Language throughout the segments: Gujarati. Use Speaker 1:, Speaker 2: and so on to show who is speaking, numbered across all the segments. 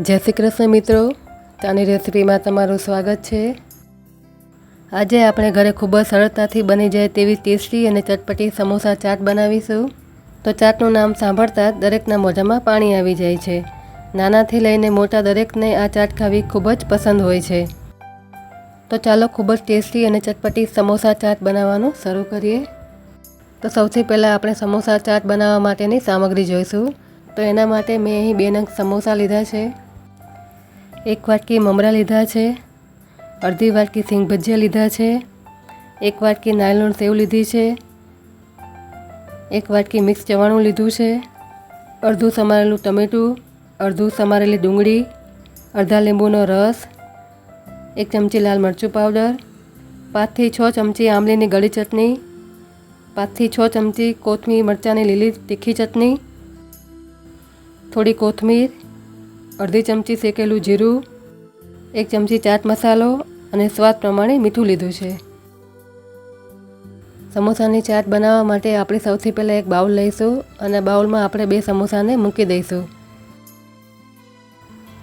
Speaker 1: જય શ્રી કૃષ્ણ મિત્રો. તાની રેસીપીમાં તમારું સ્વાગત છે. આજે આપણે ઘરે ખૂબ જ સરળતાથી બની જાય તેવી ટેસ્ટી અને ચટપટી સમોસા ચાટ બનાવીશું. તો ચાટનું નામ સાંભળતા દરેકના મોઢામાં પાણી આવી જાય છે. નાનાથી લઈને મોટા દરેકને આ ચાટ ખાવી ખૂબ જ પસંદ હોય છે. તો ચાલો ખૂબ જ ટેસ્ટી અને ચટપટી સમોસા ચાટ બનાવવાનું શરૂ કરીએ. તો સૌથી પહેલાં આપણે સમોસા ચાટ બનાવવા માટેની સામગ્રી જોઈશું. તો એના માટે મેં અહીં બે નંગ સમોસા લીધા છે. એક વાટકી મમરા લીધા છે, અડધી વાટકી સિંગ ભજીયા લીધા છે, એક વાટકી નાયલોન સેવ લીધી છે, એક વાટકી મિક્સ ચવાણું લીધું છે, અડધું સમારેલું ટમેટું, અડધું સમારેલી ડુંગળી, અડધા લીંબુનો રસ, એક ચમચી લાલ મરચું પાવડર, પાંચથી છ ચમચી આંબલીની ગળી ચટણી, પાંચથી છ ચમચી કોથમીર મરચાંની લીલી તીખી ચટણી, થોડી કોથમીર અડધી ચમચી શેકેલું જીરું, એક ચમચી ચાટ મસાલો અને સ્વાદ પ્રમાણે મીઠું લીધું છે. સમોસાની ચાટ બનાવવા માટે આપણે સૌથી પહેલાં એક બાઉલ લઈશું અને બાઉલમાં આપણે બે સમોસાને મૂકી દઈશું.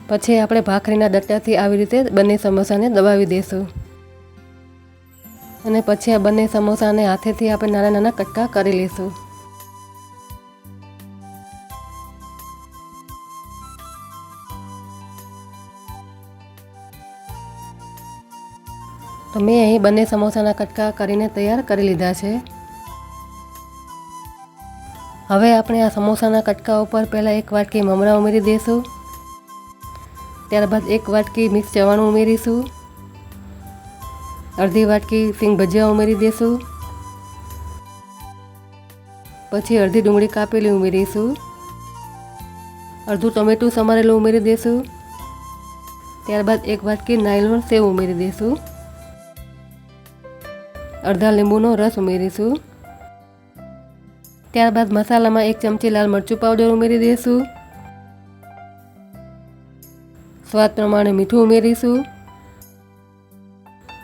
Speaker 1: પછી આપણે ભાખરીના દટ્ટાથી આવી રીતે બંને સમોસાને દબાવી દઈશું. અને પછી આ બંને સમોસાને હાથેથી આપણે નાના નાના કટકા કરી લઈશું. તો મેં અહીં બંને સમોસાના કટકા કરીને તૈયાર કરી લીધા છે. હવે આપણે આ સમોસાના કટકા ઉપર પહેલાં એક વાટકી મમરા ઉમેરી દઈશું ત્યારબાદ એક વાટકી મિક્સ ચવાણું ઉમેરીશું. અડધી વાટકી સિંગ ભજીયા ઉમેરી દઈશું પછી અડધી ડુંગળી કાપેલી ઉમેરીશું. અડધું ટમેટું સમારેલું ઉમેરી દઈશું ત્યારબાદ એક વાટકી નાયલોન સેવ ઉમેરી દઈશું અડધા લીંબુનો રસ ઉમેરીશું. ત્યારબાદ મસાલામાં એક ચમચી લાલ મરચું પાવડર ઉમેરી દઈશું. સ્વાદ પ્રમાણે મીઠું ઉમેરીશું.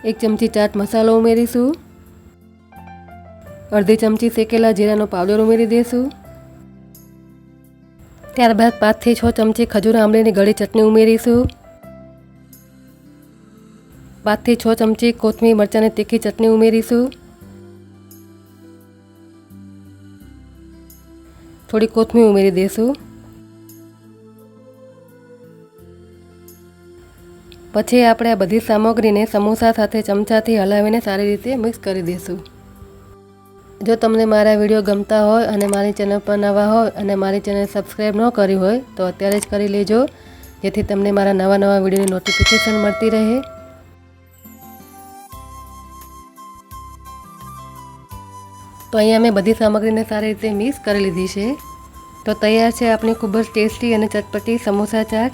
Speaker 1: એક ચમચી ચાટ મસાલો ઉમેરીશું. અડધી ચમચી શેકેલા જીરાનો પાવડર ઉમેરી દઈશું. ત્યારબાદ પાંચથી છ ચમચી ખજૂર આંબલીની ગળી ચટણી ઉમેરીશું. પાંચથી છ ચમચી કોથમીર મરચાંની તીખી ચટણી ઉમેરીશું. થોડી કોથમીર ઉમેરી દઈશું પછી આપણે આ બધી સામગ્રીને સમોસા સાથે ચમચાથી હલાવીને સારી રીતે મિક્સ કરી દઈશું જો તમને મારા વીડિયો ગમતા હોય અને મારી ચેનલ પર નવા હોય અને મારી ચેનલ સબસ્ક્રાઈબ ન કરી હોય તો અત્યારે જ કરી લેજો. જેથી તમને મારા નવા નવા વિડીયોની નોટિફિકેશન મળતી રહે. તો અહીંયા મેં બધી સામગ્રીને સારી રીતે મિક્સ કરી લીધી છે. તો તૈયાર છે આપણી ખૂબ જ ટેસ્ટી અને ચટપટી સમોસા ચાટ.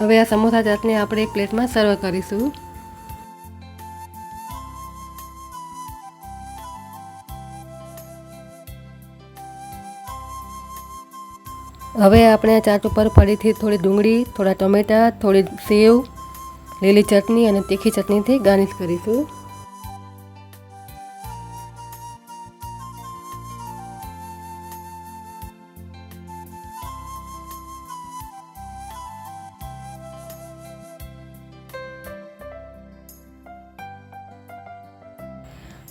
Speaker 1: હવે આ સમોસા ચાટને આપણે એક પ્લેટમાં સર્વ કરીશું. હવે આપણે આ ચાટ ઉપર ફરીથી થોડી ડુંગળી, થોડા ટમેટાં, થોડી સેવ, લીલી ચટણી અને તીખી ચટણીથી ગાર્નિશ કરીશું.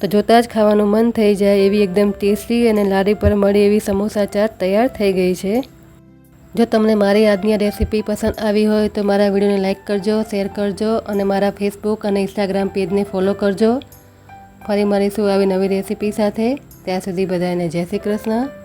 Speaker 1: તો જોતાં જ ખાવાનું મન થઈ જાય એવી એકદમ ટેસ્ટી અને લારી પર મળી એવી સમોસા ચાટ તૈયાર થઈ ગઈ છે. જો તમને મારી આજની રેસીપી પસંદ આવી હોય તો મારા વિડીયોને લાઇક કરજો, શેર કરજો અને મારા ફેસબુક અને ઇન્સ્ટાગ્રામ પેજને ફોલો કરજો. ફરી મળીશું આવી નવી રેસીપી સાથે. ત્યાં સુધી બધાને જય શ્રી કૃષ્ણ.